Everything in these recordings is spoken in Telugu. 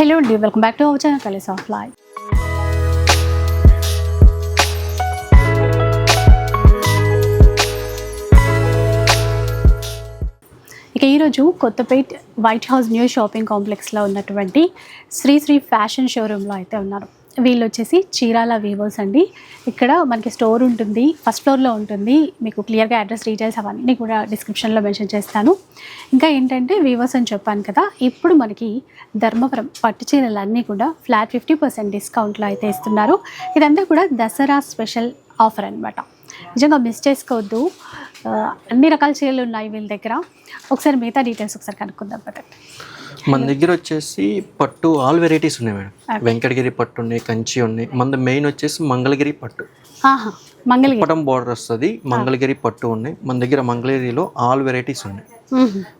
హలో అండి welcome back to our channel కలిస్ of life. ఇక ఈరోజు Kothapet white house new shopping కాంప్లెక్స్లో ఉన్నటువంటి శ్రీ శ్రీ ఫ్యాషన్ షోరూంలో అయితే ఉన్నారు. వీళ్ళు వచ్చేసి చీరాల వీవర్స్ అండి. ఇక్కడ మనకి స్టోర్ ఉంటుంది. ఫస్ట్ ఫ్లోర్లో ఉంటుంది. మీకు క్లియర్గా అడ్రస్ డీటెయిల్స్ అవన్నీ కూడా డిస్క్రిప్షన్లో మెన్షన్ చేస్తాను. ఇంకా ఏంటంటే వీవర్స్ అని చెప్పాను కదా ఇప్పుడు మనకి ధర్మవరం పట్టు చీరలు అన్నీ కూడా ఫ్లాట్ ఫిఫ్టీ పర్సెంట్ డిస్కౌంట్లో అయితే ఇస్తున్నారు. ఇదంతా కూడా దసరా స్పెషల్ ఆఫర్ అనమాట నిజంగా మిస్ చేసుకోవద్దు. అన్ని రకాల చీరలు ఉన్నాయి వీళ్ళ దగ్గర. ఒకసారి మిగతా డీటెయిల్స్ ఒకసారి కనుక్కుందాం పదండి. మన దగ్గర వచ్చేసి పట్టు ఆల్ వెరైటీస్ ఉన్నాయి మేడం. వెంకటగిరి పట్టు ఉన్నాయి కంచి ఉన్నాయి. మన మెయిన్ వచ్చేసి మంగళగిరి పట్టు. మంగళగిరి. పటం బార్డర్ వస్తుంది మంగళగిరి పట్టు ఉన్నాయి. మన దగ్గర మంగళగిరిలో ఆల్ వెరైటీస్ ఉన్నాయి.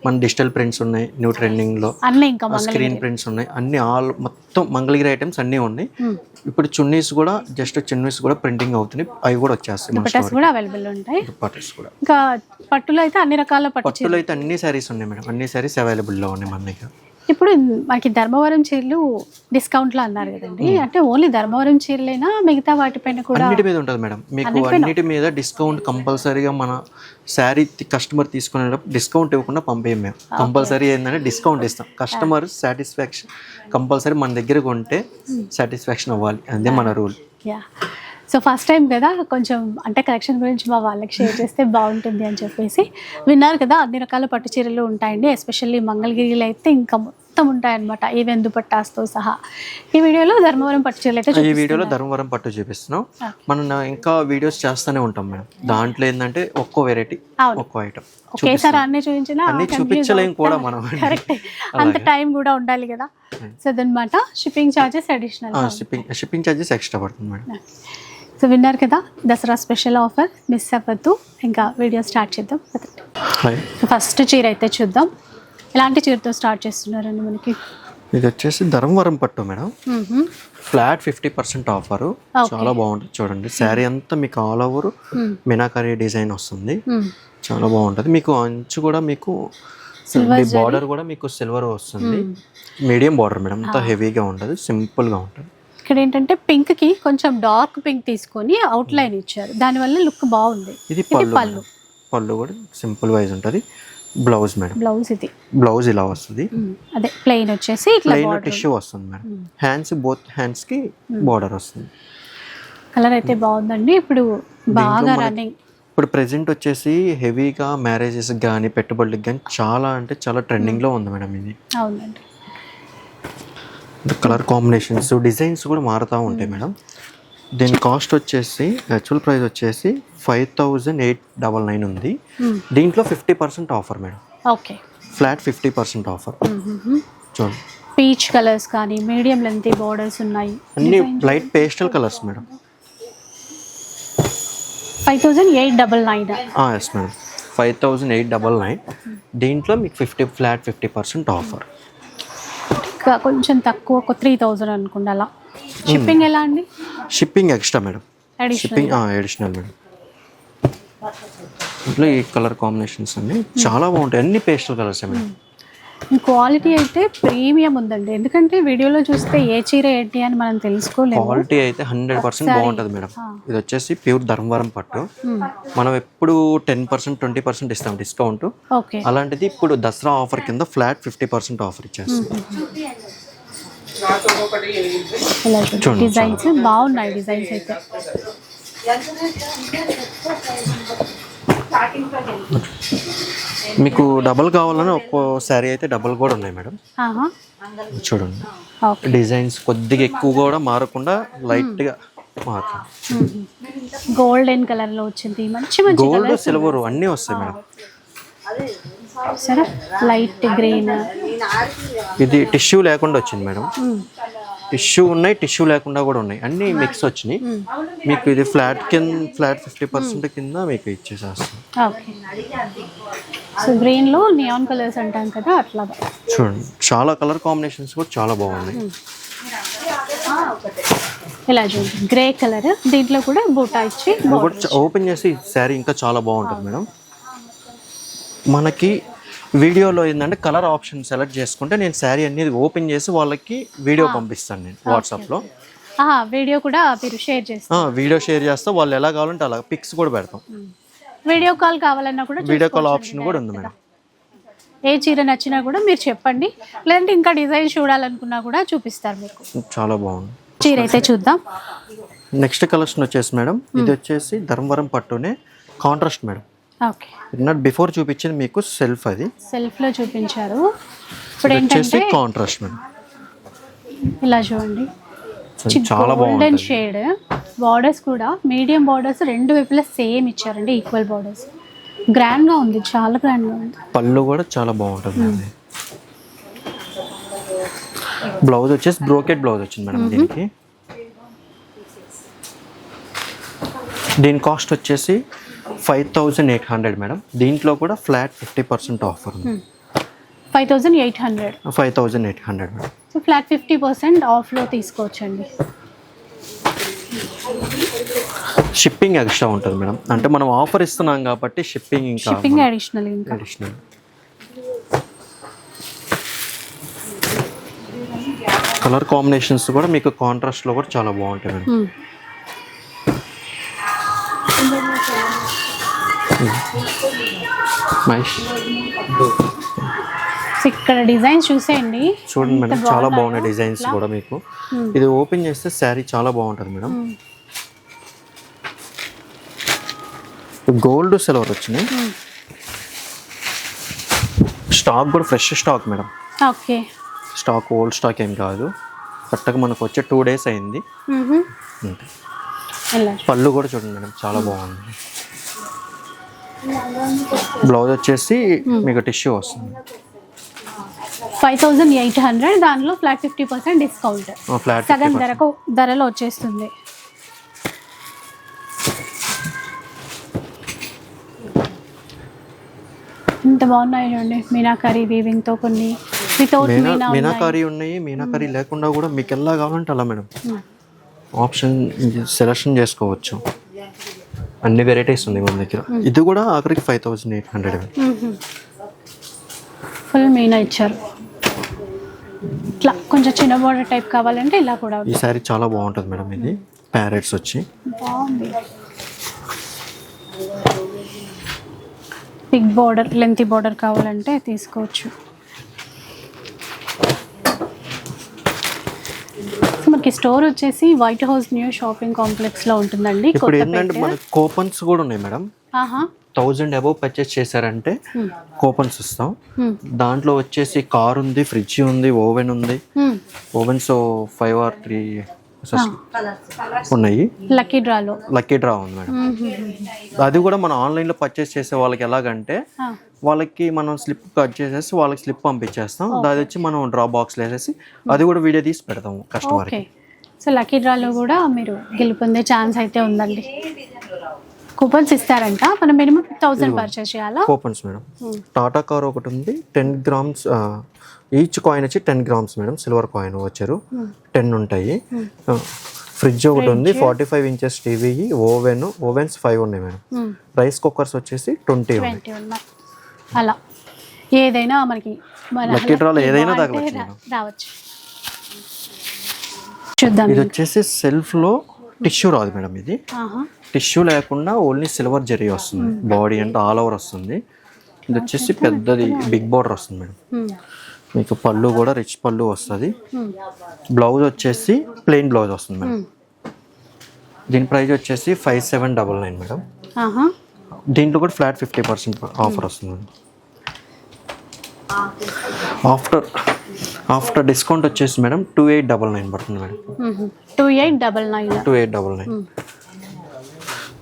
మన డిజిటల్ ప్రింట్స్ ఉన్నాయి న్యూ ట్రెండింగ్లో స్క్రీన్ ప్రింట్స్ ఉన్నాయి. అన్ని ఆల్ మొత్తం మంగళగిరి ఐటమ్స్ అన్నీ ఉన్నాయి. ఇప్పుడు చున్నీస్ కూడా జస్ట్ చున్నీస్ కూడా ప్రింటింగ్ అవుతున్నాయి. అవి కూడా వచ్చేస్తాయి మన దుపట్టాస్ కూడా అవైలబుల్ ఉంటాయి. పట్టస్ కూడా. ఇంకా పట్టులో అయితే అన్ని రకాల పట్టులో అయితే అన్ని శారీస్ ఉన్నాయి మేడం. అన్ని శారీస్ అవైలబుల్లో ఉన్నాయి మన దగ్గర. ఇప్పుడు మనకి ధర్మవరం చీరలు డిస్కౌంట్లో అన్నారు కదండి. అంటే ఓన్లీ ధర్మవరం చీరలేనా మిగతా వాటిపైన కూడా అన్నిటి మీద ఉంటుంది మేడం. మీకు అన్నిటి మీద డిస్కౌంట్ కంపల్సరీగా మన శారీ కస్టమర్ తీసుకునేటప్పుడు డిస్కౌంట్ ఇవ్వకుండా పంపేయం మేము. కంపల్సరీ ఏంటంటే డిస్కౌంట్ ఇస్తాం. కస్టమర్ సాటిస్ఫాక్షన్ కంపల్సరీ మన దగ్గర కొంటే సాటిస్ఫాక్షన్ అవ్వాలి. అదే మన rule yeah so first time కదా కొంచెం అంటే కలెక్షన్ గురించి మా వాళ్ళకి షేర్ చేస్తే బాగుంటుంది అని చెప్పేసి విన్నారు కదా. అన్ని రకాల పట్టు చీరలు ఉంటాయండి ఎస్పెషల్లీ మంగళగిరిలో అయితే ఇంకా మొత్తం ఉంటాయన్నమాట. ఈవెన్ దుపట్టాస్తో సహా. ఈ వీడియోలో ధర్మవరం పట్టు చీరలు అయితే ఈ వీడియోలో ధర్మవరం పట్టు చూపిస్తున్నాం. మనం ఇంకా వీడియోస్ చేస్తూనే ఉంటాం మేడం. దాంట్లో ఏంటంటే ఒక్కో వెరైటీ. ఒక్కో ఐటమ్ ఒకేసారి అన్ని చూపించినా అన్ని చూపించలేం కూడా మనం. కరెక్ట్ అంత టైం కూడా ఉండాలి కదా. సో అదనమాట shipping charges additional shipping shipping charges extra పడుతుంది మేడం. సో విన్నారు కదా దసరా స్పెషల్ ఆఫర్ మిస్ అవ్వద్దు. ఇంకా వీడియో స్టార్ట్ చేద్దాం. ఫస్ట్ చీర అయితే చూద్దాం. ఎలాంటి చీరతో స్టార్ట్ చేస్తున్నారండి మనకి? ఇది వచ్చేసి ధర్మవరం పట్టు madam. Flat fifty percent offer. చాలా బాగుంటుంది చూడండి. శారీ అంతా మీకు ఆల్ ఓవర్. మినాకరీ డిజైన్ వస్తుంది. చాలా బాగుంటుంది. మీకు అంచు కూడా మీకు బార్డర్ కూడా మీకు సిల్వర్ వస్తుంది. Medium border madam. అంత హెవీగా ఉండదు సింపుల్గా ఉంటుంది. ఇక్కడ ఏంటంటే పింక్కి కొంచెం డార్క్ పింక్ తీసుకొని అవుట్ లైన్ ఇచ్చారు. దానివల్ల లుక్ బాగుంది. ఇది పళ్ళు. పళ్ళు కూడా సింపుల్ వైజ్ ఉంటుంది. Blouse madam. బ్లౌజ్ ఇది. బ్లౌజ్ ఇలా వస్తుంది. అదే ప్లెయిన్ వచ్చేసి ఇట్లా ప్లెయిన్ టిష్యూ వస్తుంది మేడం. హ్యాండ్స్ బోత్ హ్యాండ్స్కి బార్డర్ వస్తుంది. కలర్ అయితే బాగుందండి. ఇప్పుడు బాగా రన్నింగ్ ఇప్పుడు ప్రెసెంట్ వచ్చేసి హెవీగా మ్యారేజెస్ కానీ పెట్టుబడులకు కానీ చాలా అంటే చాలా ట్రెండింగ్లో ఉంది మేడం ఇది. అవునండి. కలర్ కాంబినేషన్స్ డిజైన్స్ కూడా మారుతూ ఉంటాయి మేడం. దీని కాస్ట్ వచ్చేసి యాక్చువల్ ప్రైస్ వచ్చేసి five thousand eight double nine ఉంది. మ్మ్. దీంట్లో fifty percent offer madam okay flat fifty percent offer చూడండి. పీచ్ కలర్స్ కానీ మీడియం లెంత్ బోర్డర్స్ ఉన్నాయి. అన్ని light pastel colours madam five thousand eight double nine yes madam five thousand eight double nine దీంట్లో మీకు fifty flat fifty percent offer కొంచెం తక్కువ ఒక త్రీ థౌజండ్ అనుకోండి అలా. షిప్పింగ్ ఎలా అండి? Shipping extra madam shipping additional madam ఇంట్లో ఈ కలర్ కాంబినేషన్స్ అన్ని చాలా బాగుంటాయి. అన్ని పేస్టల్ కలర్స్ మేడం క్వాలిటీ అయితే ప్రీమియం ఉందండి. ఎందుకంటే వీడియోలో చూస్తే ఏ చీర ఏంటి అని మనం తెలుసుకోలేము. క్వాలిటీ అయితే హండ్రెడ్ పర్సెంట్ బాగుంటుంది మేడం. ఇది వచ్చేసి ప్యూర్ ధర్మవరం పట్టు. మనం ఎప్పుడు టెన్ పర్సెంట్ ట్వంటీ పర్సెంట్ ఇస్తాం డిస్కౌంట్. అలాంటిది ఇప్పుడు దసరా ఆఫర్ కింద ఫ్లాట్ ఫిఫ్టీ పర్సెంట్ ఆఫర్ ఇచ్చేస్తాం. డిజైన్స్ బాగున్నాయి డిజైన్స్ అయితే. మీకు డబల్ కావాలని ఒక్కో శారీ అయితే డబల్ కూడా ఉన్నాయి మేడం. చూడండి. ఓకే. డిజైన్స్ కొద్దిగా ఎక్కువ కూడా మారకుండా లైట్గా మారుతుంది. గోల్డెన్ కలర్లో వచ్చింది. మంచి మంచి గోల్డ్ సిల్వర్ అన్నీ వస్తాయి మేడం. సరే. లైట్ గ్రీన్ ఇది టిష్యూ లేకుండా వచ్చింది మేడం. టిష్యూ ఉన్నాయి టిష్యూ లేకుండా కూడా ఉన్నాయి. అన్నీ మిక్స్ వచ్చినాయి. మీకు ఇది ఫ్లాట్ కింద ఫ్లాట్ ఫిఫ్టీ పర్సెంట్ కింద మీకు ఇచ్చేసేస్తాం. సో గ్రీన్లో నియాన్ కలర్స్ అంటాం కదా అట్లాగా చూడండి చాలా కలర్ కాంబినేషన్స్ కూడా చాలా బాగున్నాయి. ఇలా చూడండి గ్రే కలర్ దీంట్లో కూడా బూటా ఇచ్చి ఓపెన్ చేసి శారీ ఇంకా చాలా బాగుంటుంది మేడం. మనకి వీడియోలో ఏంటంటే కలర్ ఆప్షన్ సెలెక్ట్ చేసుకుంటే నేను శారీ అనేది ఓపెన్ చేసి వాళ్ళకి వీడియో పంపిస్తాను నేను వాట్సాప్లో. వీడియో కూడా మీరు షేర్ చేస్తారు వీడియో షేర్ చేస్తే. వాళ్ళు ఎలా కావాలంటే అలా పిక్స్ కూడా పెడతాం. వీడియో కాల్ కావాలన్నా కూడా వీడియో కాల్ ఆప్షన్ కూడా ఉంది మేడం. ఏ చీర నచ్చినా కూడా మీరు చెప్పండి. లేదంటే ఇంకా డిజైన్ చూడాలనుకున్నా కూడా చూపిస్తారు మీకు. చాలా బాగుంది. చీర అయితే చూద్దాం. నెక్స్ట్ కలెక్షన్ వచ్చేసి మేడం ఇది వచ్చేసి ధర్మవరం పట్టునే కాంట్రాస్ట్ మేడం. నాట్ బిఫోర్ చూపించింది మీకు సెల్ఫ్ అది. సెల్ఫ్లో చూపించారు. ఇప్పుడు ఏంటంటే కాంట్రాస్ట్ ఇలా చూడండి. చాలా గోల్డెన్ షేడ్ బార్డర్స్ కూడా మీడియం బార్డర్స్ రెండు వైపులా సేమ్ ఇచ్చారండి ఈక్వల్ బార్డర్స్ గ్రాండ్గా ఉంది చాలా గ్రాండ్గా ఉంది. పళ్ళు కూడా చాలా బాగుంటుంది బ్లౌజ్ వచ్చేసి బ్రోకెట్ బ్లౌజ్ వచ్చింది మేడం దీనికి. దీని కాస్ట్ వచ్చేసి five thousand eight hundred madam. దీంట్లో కూడా ఫ్లాట్ ఫిఫ్టీ పర్సెంట్ ఆఫర్ ఉంది. Five thousand eight hundred. Five thousand eight hundred madam. So flat fifty percent ఆఫ్లో తీసుకోవచ్చండి. షిప్పింగ్ ఎక్స్ట్రా ఉంటుంది మేడం. అంటే మనం ఆఫర్ ఇస్తున్నాం కాబట్టి షిప్పింగ్ ఇంకా షిప్పింగ్ అడిషనల్ ఇంకా. అడిషనల్ కలర్ కాంబినేషన్స్ కూడా మీకు కాంట్రాస్ట్లో కూడా చాలా బాగుంటాయి మేడం. ఇక్కడ డిజైన్స్ చూసేయండి. చూడండి మేడం చాలా బాగున్నాయి డిజైన్స్ కూడా మీకు. ఇది ఓపెన్ చేస్తే శారీ చాలా బాగుంటుంది మేడం. గోల్డ్ సిల్వర్ వచ్చినాయి. స్టాక్ కూడా fresh stock madam. Okay stock old stock ఏం కాదు. కరెక్ట్గా మనకు వచ్చే టూ డేస్ అయింది. ఇలా పళ్ళు కూడా చూడండి మేడం చాలా బాగుంది బ్లౌజ్ వచ్చేసి మీకు టిష్యూ వస్తుంది. ఫైవ్ థౌజండ్ ఎయిట్ హండ్రెడ్ దానిలో ఫ్లాట్ ఫిఫ్టీ పర్సెంట్ డిస్కౌంట్ సగం ధరకు ధరలో వచ్చేస్తుంది. ఇంత బాగున్నాయి చూడండి మీనాకరీ వీవింగ్తో కొన్ని వితౌట్ మీనా మీనా మీనాకారి ఉన్నాయి మీనాకారి లేకుండా కూడా మీకు ఎలా కావాలంటే అలా మేడం. ఆప్షన్ సెలెక్షన్ చేసుకోవచ్చు. అన్ని వెరైటీస్ ఉంది మన దగ్గర. ఇది కూడా ఆఖరికి five thousand eight hundred full Meena ఇచ్చారు. ఇట్లా కొంచెం చిన్న బార్డర్ టైప్ కావాలంటే ఇలా కూడా ఉంది. ఈ శారీ చాలా బాగుంటుంది మేడం ఇది. ప్యారెట్స్ వచ్చి. బాగుంది. బిగ్ బార్డర్ లెంతీ బార్డర్ కావాలంటే తీసుకోవచ్చు. మనకి స్టోర్ వచ్చేసి వైట్ హౌస్ న్యూ షాపింగ్ కాంప్లెక్స్లో ఉంటుందండి. ఇప్పుడు ఏంటంటే మనకు కూపన్స్ కూడా ఉన్నాయి మేడం. ఆహా. థౌజండ్ అబౌవ్ పర్చేస్ చేశారంటే కూపన్స్ ఇస్తాం. దాంట్లో వచ్చేసి కార్ ఉంది ఫ్రిడ్జ్ ఉంది ఓవెన్ ఉంది. Hmm. Ovens five or three ఉన్నాయి. లక్కీ డ్రాలో లక్కీ డ్రా ఉంది మేడం. అది కూడా మనం ఆన్లైన్లో పర్చేస్ చేసే వాళ్ళకి ఎలాగంటే వాళ్ళకి మనం స్లిప్ కట్ చేసేసి వాళ్ళకి స్లిప్ పంపించేస్తాం. దాని వచ్చి మనం డ్రా బాక్స్లో వేసేసి అది కూడా వీడియో తీసి పెడతాము కస్టమర్కి సో లక్కీ డ్రాలో కూడా మీరు గెలుపొందే ఛాన్స్ అయితే ఉందండి. కూపన్స్ ఇస్తారంట. మనం మినిమం థౌసండ్ పర్చేస్ చేయాలా? Coupons madam. టాటా కార్ ఒకటి ఉంది. టెన్ గ్రామ్స్ ఈచ్ కాయిన్ వచ్చి ten grams madam. Silver coin వచ్చారు. టెన్ ఉంటాయి. ఫ్రిడ్జ్ ఒకటి ఉంది. Forty five inches TV oven ovens five ఉన్నాయి మేడం. రైస్ కుక్కర్స్ వచ్చేసి ట్వంటీ ఉన్నాయి. అలా. ఏదైనా మనకి మన లక్కీ డ్రాలో ఏదైనా రావచ్చు. చూద్దాం ఇది వచ్చేసి సెల్ఫ్లో టిష్యూ రాదు మేడం ఇది. టిష్యూ లేకుండా ఓన్లీ సిల్వర్ జరీ వస్తుంది. బాడీ అంటే ఆల్ ఓవర్ వస్తుంది. ఇది వచ్చేసి పెద్దది బిగ్ బార్డర్ వస్తుంది మేడం. Hmm. మీకు పళ్ళు కూడా రిచ్ పళ్ళు వస్తుంది. Hmm. బ్లౌజ్ వచ్చేసి ప్లెయిన్ బ్లౌజ్ వస్తుంది మేడం. Hmm. దీని ప్రైస్ వచ్చేసి five seven double nine madam. దీంట్లో కూడా ఫ్లాట్ ఫిఫ్టీ పర్సెంట్ ఆఫర్ వస్తుంది మేడం. ఆఫ్టర్ ఆఫ్టర్ డిస్కౌంట్ వచ్చేసి madam two eight double nine పడుతుంది madam. Two eight double nine. Two eight double nine.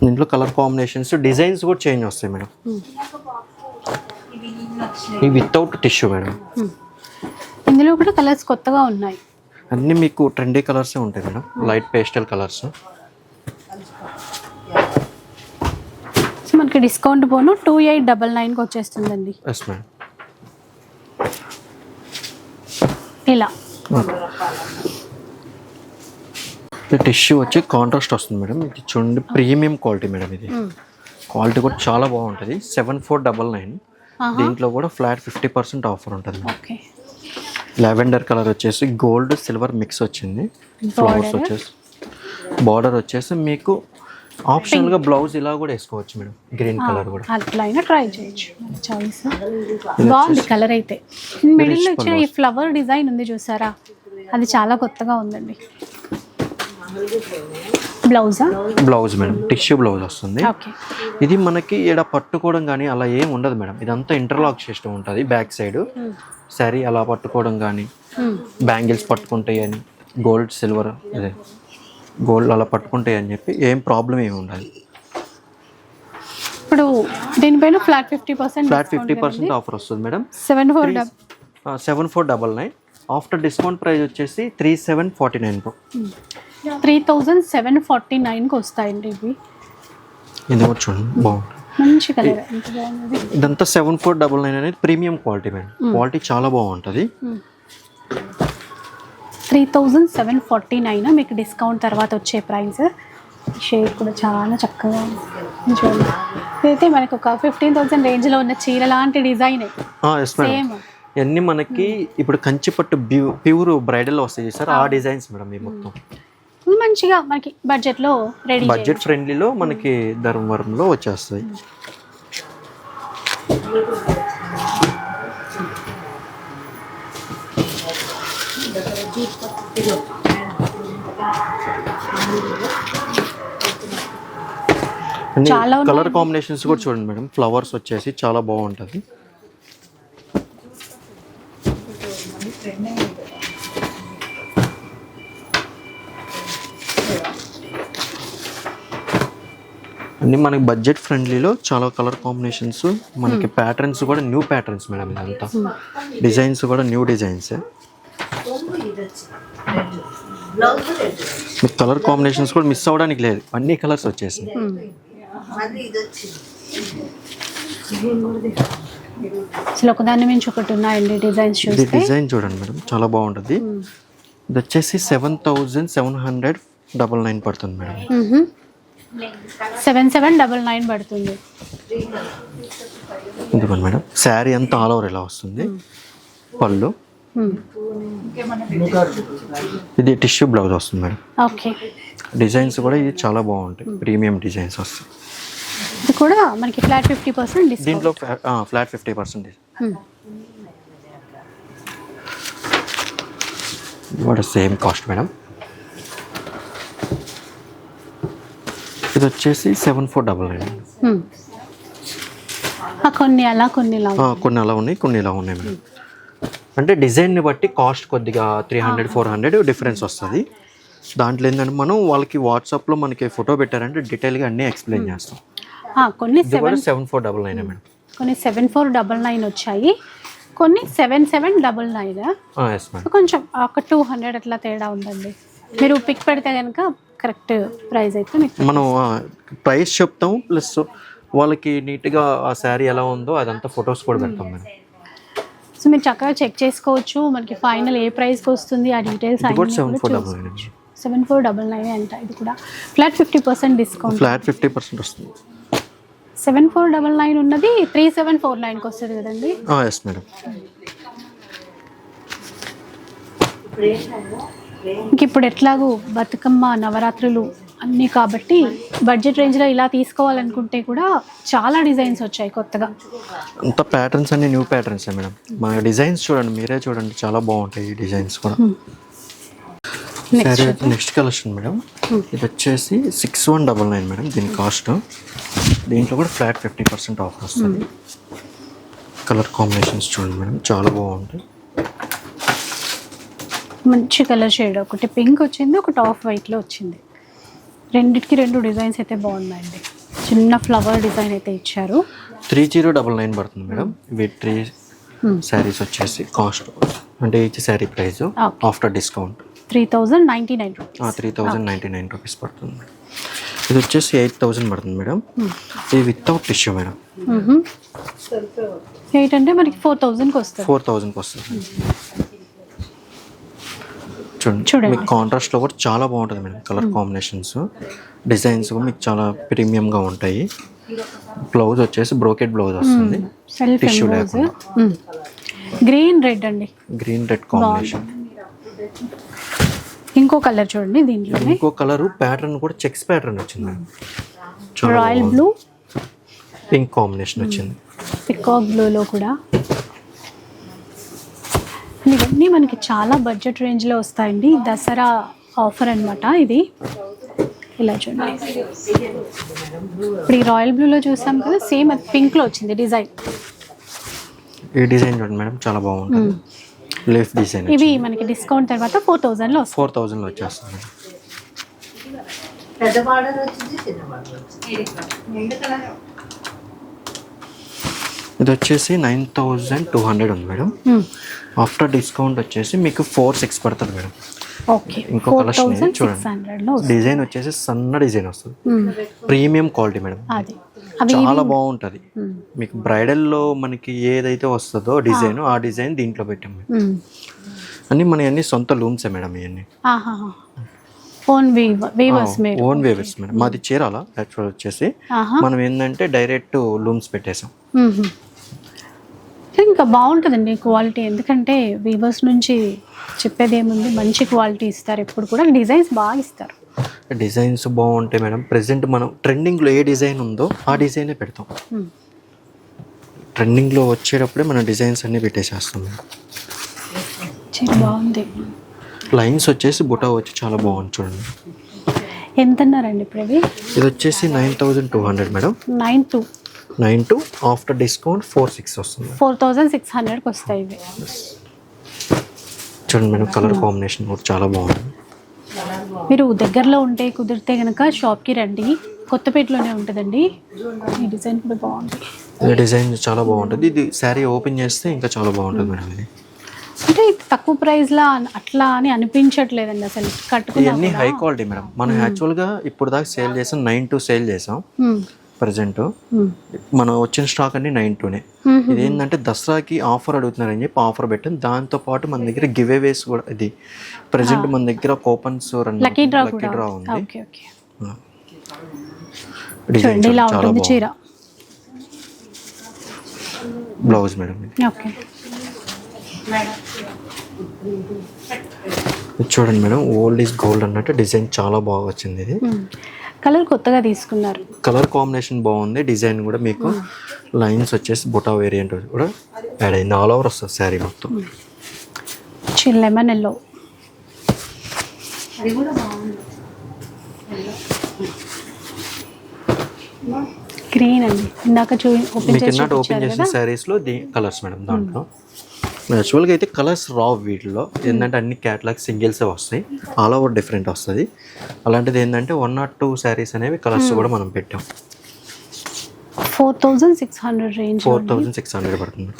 దీంట్లో కలర్ కాంబినేషన్స్ డిజైన్స్ కూడా చేంజ్ వస్తాయి మేడం. ఇవి వితౌట్ టిష్యూ మేడం. ఇందులో కూడా కలర్స్ కొత్తగా ఉన్నాయి. అన్నీ మీకు ట్రెండీ కలర్సే ఉంటాయి మేడం. Light pastel colours. మనకి డిస్కౌంట్ పోను టూ ఎయిట్ డబల్ నైన్కి వచ్చేస్తుందండి. ఎస్ మేడం ఇలా. టిష్యూ వచ్చి కాంట్రాస్ట్ వస్తుంది మేడం. ఇది చూడండి ప్రీమియం క్వాలిటీ మేడం ఇది. క్వాలిటీ కూడా చాలా బాగుంటుంది. సెవెన్ ఫోర్ డబల్ నైన్ దీంట్లో కూడా ఫ్లాట్ ఫిఫ్టీ పర్సెంట్ ఆఫర్ ఉంటుంది లావెండర్ కలర్ వచ్చేసి గోల్డ్ సిల్వర్ మిక్స్ వచ్చింది. ఫ్లవర్స్ వచ్చేసి బార్డర్ వచ్చేసి మీకు ఆప్షనల్గా బ్లౌజ్ ఇలా కూడా వేసుకోవచ్చు మేడం. గ్రీన్ కలర్ కూడా. అట్లా అయినా ట్రై చేయొచ్చు. చాయిస్ బాగుంది కలర్ అయితే. మిడిల్లో ఇచ్చిన ఈ ఫ్లవర్ డిజైన్ ఉంది చూసారా? అది చాలా కొత్తగా ఉందండి. బ్లౌజా? బ్లౌజ్ మేడం టిష్యూ బ్లౌజ్ వస్తుంది. ఇది మనకి ఈడ పట్టుకోవడం కానీ అలా ఏం ఉండదు మేడం. ఇదంతా ఇంటర్లాక్ సిస్టమ్ ఉంటుంది బ్యాక్ సైడ్ శారీ అలా పట్టుకోవడం కానీ బ్యాంగిల్స్ పట్టుకుంటాయి అని గోల్డ్ సిల్వర్ అదే గోల్డ్ అలా పట్టుకుంటాయి అని చెప్పి ఏం ప్రాబ్లం ఏమి ఉండదు. ఇప్పుడు దీనిపైన flat fifty percent flat fifty percent offer వస్తుంది madam. Seven four seven four double nine after discount price వచ్చేసి three seven forty nine three thousand seven forty నైన్కి వస్తాయండి ఇవి. ఇది కూడా చూడండి. బాగుంటుంది. మంచి కలర్. ఎంత బాగుంది? ఇదంతా సెవెన్ ఫోర్ డబల్ నైన్ అనేది ప్రీమియం క్వాలిటీ మేడం. క్వాలిటీ చాలా బాగుంటుంది. Three thousand seven forty nine మీకు డిస్కౌంట్ తర్వాత వచ్చే ప్రైస్. షేడ్ కూడా చాలా చక్కగా ఉంది. చూడండి. ఇదైతే మనకు ఒక ఫిఫ్టీన్ థౌసండ్ రేంజ్లో ఉన్న చీర లాంటి డిజైన్. సేమ్. ఇవన్నీ మనకి ఇప్పుడు కంచిపట్టు ప్యూర్ బ్రైడల్ వస్తాయి సార్ ఆ డిజైన్స్ మేడం ఈ మొత్తం. మంచిగా మనకి బడ్జెట్లో రెడీ బడ్జెట్ ఫ్రెండ్లీలో మనకి ధర్మవరంలో వచ్చేస్తాయి. చాలా. కలర్ కాంబినేషన్స్ కూడా చూడండి మేడం. ఫ్లవర్స్ వచ్చేసి చాలా బాగుంటుంది. అన్ని మనకి బడ్జెట్ ఫ్రెండ్లీలో చాలా కలర్ కాంబినేషన్స్ మనకి ప్యాటర్న్స్ కూడా న్యూ ప్యాటర్న్స్ మేడం ఇదంతా. డిజైన్స్ కూడా న్యూ డిజైన్స్ మీకు కలర్ కాంబినేషన్స్ కూడా మిస్ అవ్వడానికి లేదు. అన్ని కలర్స్ వచ్చేసాయి అసలు ఒకదాని మించి ఒకటి ఉన్నాయండి డిజైన్స్ ఇది చూస్తే? డిజైన్ చూడండి మేడం చాలా బాగుంటుంది. ఇది వచ్చేసి seven thousand seven hundred double nine పడుతుంది madam seven seven double nine పడుతుంది. ఇదిగోండి మేడం. శారీ అంతా ఆల్ ఓవర్ ఇలా వస్తుంది? పళ్ళు. ఇది టిష్యూ బ్లౌజ్ వస్తుంది మేడం. ఓకే. డిజైన్స్ కూడా ఇది చాలా బాగుంటాయి. ప్రీమియం డిజైన్స్ వస్తాయి. ఇది కూడా మనకి ఫ్లాట్ ఫిఫ్టీ పర్సెంట్ దీంట్లో ఫ్లాట్ ఫిఫ్టీ పర్సెంట్ కూడా సేమ్ కాస్ట్ మేడం. ఇది వచ్చేసి సెవెన్ ఫోర్ డబల్ నైన్. కొన్ని అలా కొన్ని ఇలా కొన్ని అలా ఉన్నాయి కొన్ని ఇలా ఉన్నాయి మేడం. అంటే డిజైన్ని బట్టి కాస్ట్ కొద్దిగా three hundred four hundred difference వస్తుంది. దాంట్లో ఏంటంటే మనం వాళ్ళకి వాట్సాప్లో మనకి ఫోటో పెట్టారంటే డీటెయిల్గా అన్నీ ఎక్స్ప్లెయిన్ చేస్తాం. కొన్ని seven four double nine madam. కొన్ని సెవెన్ ఫోర్ డబల్ నైన్ వచ్చాయి. కొన్ని సెవెన్ సెవెన్ డబల్ నైన్ కొంచెం ఒక టూ హండ్రెడ్ అట్లా తేడా ఉందండి. మీరు పిక్ పెడితే కనుక కరెక్ట్ ప్రైస్ అయితే మీకు మనం ప్రైస్ చెప్తాం ప్లస్ వాళ్ళకి నీట్గా ఆ శారీ ఎలా ఉందో అదంతా ఫొటోస్ కూడా పెడతాం మేడం. సో మీరు చక్కగా చెక్ చేసుకోవచ్చు మనకి ఫైనల్ ఏ ప్రైస్కి వస్తుంది ఆ డీటెయిల్స్ ఇది కూడా seven four double nine seven four double nine అంట ఇది కూడా. Flat fifty percent discount flat fifty percent వస్తుంది. సెవెన్ ఫోర్ డబల్ నైన్ ఉన్నది త్రీ సెవెన్ ఫోర్ నైన్కి వస్తుంది కదండి. ఎస్ మేడం ఇంక ఇప్పుడు ఎట్లాగో బతుకమ్మ నవరాత్రులు అన్నీ కాబట్టి బడ్జెట్ రేంజ్లో ఇలా తీసుకోవాలనుకుంటే కూడా చాలా డిజైన్స్ వచ్చాయి కొత్తగా. అంత ప్యాటర్న్స్ అన్ని న్యూ ప్యాటర్న్స్ మేడం? మన డిజైన్స్ చూడండి మీరే చూడండి చాలా బాగుంటాయి ఈ డిజైన్స్ కూడా. Next collection madam. ఇది వచ్చేసి six one double nine madam దీని కాస్ట్. దీంట్లో కూడా ఫ్లాట్ ఫిఫ్టీ పర్సెంట్ ఆఫర్ వస్తుంది. కలర్ కాంబినేషన్స్ చూడండి మేడం చాలా బాగుంటాయి. మంచి కలర్ షేడ్. ఒకటి పింక్ వచ్చింది ఒకటి ఆఫ్ వైట్లో వచ్చింది. రెండిటికి రెండు డిజైన్స్ అయితే బాగున్నాయండి. చిన్న ఫ్లవర్ డిజైన్ అయితే ఇచ్చారు. త్రీ జీరో డబల్ నైన్ పడుతుంది మేడం. ఇవి త్రీ శారీస్ వచ్చేసి కాస్ట్. అంటే each sari price. After discount. Three thousand ninety nine three thousand ninety nine rupees పడుతుంది. మేడం ఇది వచ్చేసి ఎయిట్ థౌజండ్ పడుతుంది మేడం. ఇది వితౌట్ టిష్యూ మేడం. ఎయిట్ అంటే మనకి ఫోర్ థౌజండ్కి వస్తుంది. ఫోర్ థౌజండ్కి వస్తుంది. చూడండి. మీకు కాంట్రాస్ట్లో కూడా చాలా బాగుంటుంది మేడం కలర్ కాంబినేషన్స్ డిజైన్స్ కూడా మీకు చాలా ప్రీమియంగా ఉంటాయి. బ్లౌజ్ వచ్చేసి బ్రోకెట్ బ్లౌజ్ వస్తుంది. Self Tissue emboss green red అండి. గ్రీన్ రెడ్ కాంబినేషన్ ఇంకో కలర్ చూడండి దీంట్లోనే ఇంకో కలర్ ప్యాటర్న్ కూడా చెక్స్ ప్యాటర్న్ వచ్చింది రాయల్ బ్లూ పింక్ కాంబినేషన్ వచ్చింది. పికాక్ బ్లూలో కూడా. ఇవన్నీ మనకి చాలా బడ్జెట్ రేంజ్లో వస్తాయండి. దసరా ఆఫర్ అన్నమాట ఇది. ఇలా చూడండి. ఇప్పుడు ఈ రాయల్ బ్లూలో చూసాం కదా సేమ్ అది పింక్లో వచ్చింది డిజైన్ ఈ డిజైన్ చూడండి మేడం చాలా బాగుంటుంది. లీఫ్ డిజైన్ ఇవి మనకి డిస్కౌంట్ తర్వాత ఫోర్ థౌజండ్లో ఫోర్ థౌజండ్లో వచ్చేస్తుంది పెద్ద బార్డర్ వచ్చింది చిన్న బార్డర్ వచ్చింది. ఇది వచ్చేసి నైన్ థౌజండ్ టూ హండ్రెడ్ ఉంది మేడం. ఆఫ్టర్ డిస్కౌంట్ వచ్చేసి మీకు ఫోర్ సిక్స్ పడుతుంది మేడం. ఓకే. ఇంకో కలెక్షన్ చూడండి. డిజైన్ వచ్చేసి సన్న డిజైన్ వస్తుంది. Premium quality madam. చాలా బాగుంటుంది. మ్మ్. మీకు బ్రైడల్లో మనకి ఏదైతే వస్తుందో డిజైన్ ఆ డిజైన్ దీంట్లో పెట్టాం. అన్ని మన అన్ని సొంత లూమ్సే మేడం ఇవన్నీ own weavers own weavers madam. మాది చీరాల యాక్చువల్ వచ్చేసి మనం ఏంటంటే డైరెక్ట్ లూమ్స్ పెట్టేసాం. ఇంకా బాగుంటుందండి క్వాలిటీ. ఎందుకంటే వీవర్స్ నుంచి చెప్పేది ఏముంది మంచి క్వాలిటీ ఇస్తారు. ఎప్పుడు కూడా డిజైన్స్ బాగా ఇస్తారు. డిజైన్స్ బాగుంటాయి మేడం. ప్రెసెంట్ మనం ట్రెండింగ్లో ఏ డిజైన్ ఉందో ఆ డిజైనే పెడతాం. ట్రెండింగ్లో వచ్చేటప్పుడే మన డిజైన్స్ అన్నీ పెట్టేసేస్తాం బాగుంది. లైన్స్ వచ్చేసి బుటా వచ్చి చాలా బాగుంది చూడండి. ఎంత అన్నారండి ఇప్పుడు ఇది వచ్చేసి nine thousand two hundred madam. Nine two. Nine two after discount four six వస్తుంది. ఫోర్ థౌజండ్ సిక్స్ హండ్రెడ్కి వస్తాయి ఇవి. చూడండి మేడం కలర్ కాంబినేషన్ కూడా చాలా బాగుంది. మీరు దగ్గరలో ఉంటే కుదిరితే కనుక షాప్కి రండి. కొత్తపేటలోనే ఉంటుందండి. ఈ డిజైన్ కూడా బాగుంది. ఇది డిజైన్ చాలా బాగుంటుంది. ఇది శారీ ఓపెన్ చేస్తే ఇంకా చాలా బాగుంటుంది మేడం ఇది. అంటే తక్కువ ప్రైస్లా అట్లా అని అనిపించట్లేదండి అసలు. కట్టుకున్నా ఇవన్నీ హై క్వాలిటీ మేడం. మనం యాక్చువల్గా ఇప్పుడు దాకా సేల్ చేసాం నైన్ టు సేల్ చేసాం. ప్రజెంట్. మనం వచ్చిన స్టాక్ అన్ని నైన్ టూనే. మ్మ్. ఇది ఏంటంటే దసరాకి ఆఫర్ అడుగుతున్నారని చెప్పి ఆఫర్ పెట్టాం. దాంతో పాటు మన దగ్గర గివ్ అవేస్ కూడా ఇది ప్రజెంట్ మన దగ్గర కూపన్స్ లక్కీ డ్రా ఉంది. బ్లౌజ్ మేడం చూడండి మేడం ఓల్డ్ ఈజ్ గోల్డ్ అన్నట్టు డిజైన్ చాలా బాగా వచ్చింది ఇది. కలర్ కొత్తగా తీసుకున్నారు. కలర్ కాంబినేషన్ బాగుంది డిజైన్ కూడా మీకు లైన్స్ వచ్చేసి బుటా వేరియంట్ కూడా యాడ్ అయింది. ఆల్ ఓవర్ వస్తుంది శారీ మొత్తం. Lemon yellow. అది కూడా బాగుంది. గ్రీన్ అండి. ఇందాక చూ ఓపెన్ చేసి ఓపెన్ చేసిన శారీస్లో ది కలర్స్ మేడం దాంట్లో. యాక్చువల్గా అయితే కలర్స్ రావు వీటిలో ఏంటంటే అన్ని క్యాటలాగ్ సింగిల్సే వస్తాయి. ఆల్ ఓవర్ డిఫరెంట్ వస్తుంది అలాంటిది ఏంటంటే వన్ నాట్ టూ శారీస్ అనేవి కలర్స్ కూడా మనం పెట్టాం. Four thousand six hundred range four thousand six hundred పడుతుంది.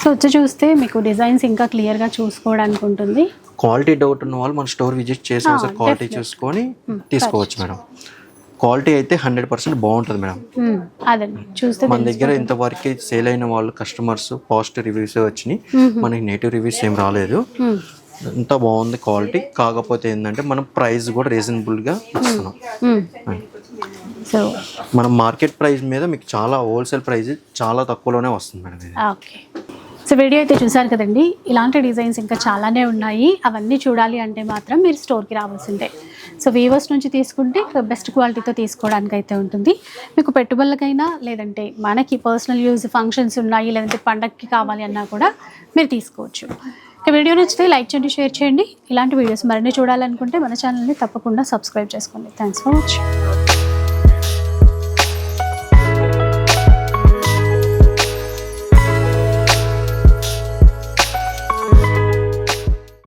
సో వచ్చి చూస్తే మీకు డిజైన్స్ ఇంకా క్లియర్గా చూసుకోవడానికి ఉంటుంది. క్వాలిటీ డౌట్ ఉన్న వాళ్ళు మన స్టోర్ విజిట్ చేసి ఒకసారి క్వాలిటీ చూసుకొని తీసుకోవచ్చు మేడం. క్వాలిటీ అయితే హండ్రెడ్ పర్సెంట్ బాగుంటుంది మేడం. చూస్తే మన దగ్గర ఇంతవరకు సేల్ అయిన వాళ్ళు కస్టమర్స్ పాజిటివ్ రివ్యూస్ వచ్చినాయి. మనకి నెగిటివ్ రివ్యూస్ ఏం రాలేదు. ఎంత బాగుంది క్వాలిటీ. కాకపోతే ఏంటంటే మనం ప్రైస్ కూడా రీజనబుల్గా ఇస్తున్నాం. సో మనం మార్కెట్ ప్రైస్ మీద మీకు చాలా హోల్సేల్ ప్రైస్ చాలా తక్కువలోనే వస్తుంది మేడం ఇది. ఓకే. సో వీడియో అయితే చూసారు కదండి. ఇలాంటి డిజైన్స్ ఇంకా చాలానే ఉన్నాయి. అవన్నీ చూడాలి అంటే మాత్రం మీరు స్టోర్కి రావాల్సిందే. సో వీవర్స్ నుంచి తీసుకుంటే బెస్ట్ క్వాలిటీతో తీసుకోవడానికి అయితే ఉంటుంది. మీకు పెట్టుబడులకైనా లేదంటే మనకి పర్సనల్ యూజ్ ఫంక్షన్స్ ఉన్నాయి లేదంటే పండగకి కావాలి అన్నా కూడా మీరు తీసుకోవచ్చు. ఇక వీడియో నచ్చితే లైక్ చేయండి షేర్ చేయండి. ఇలాంటి వీడియోస్ మరిన్ని చూడాలనుకుంటే మన ఛానల్ని తప్పకుండా సబ్స్క్రైబ్ చేసుకోండి. Thanks for watching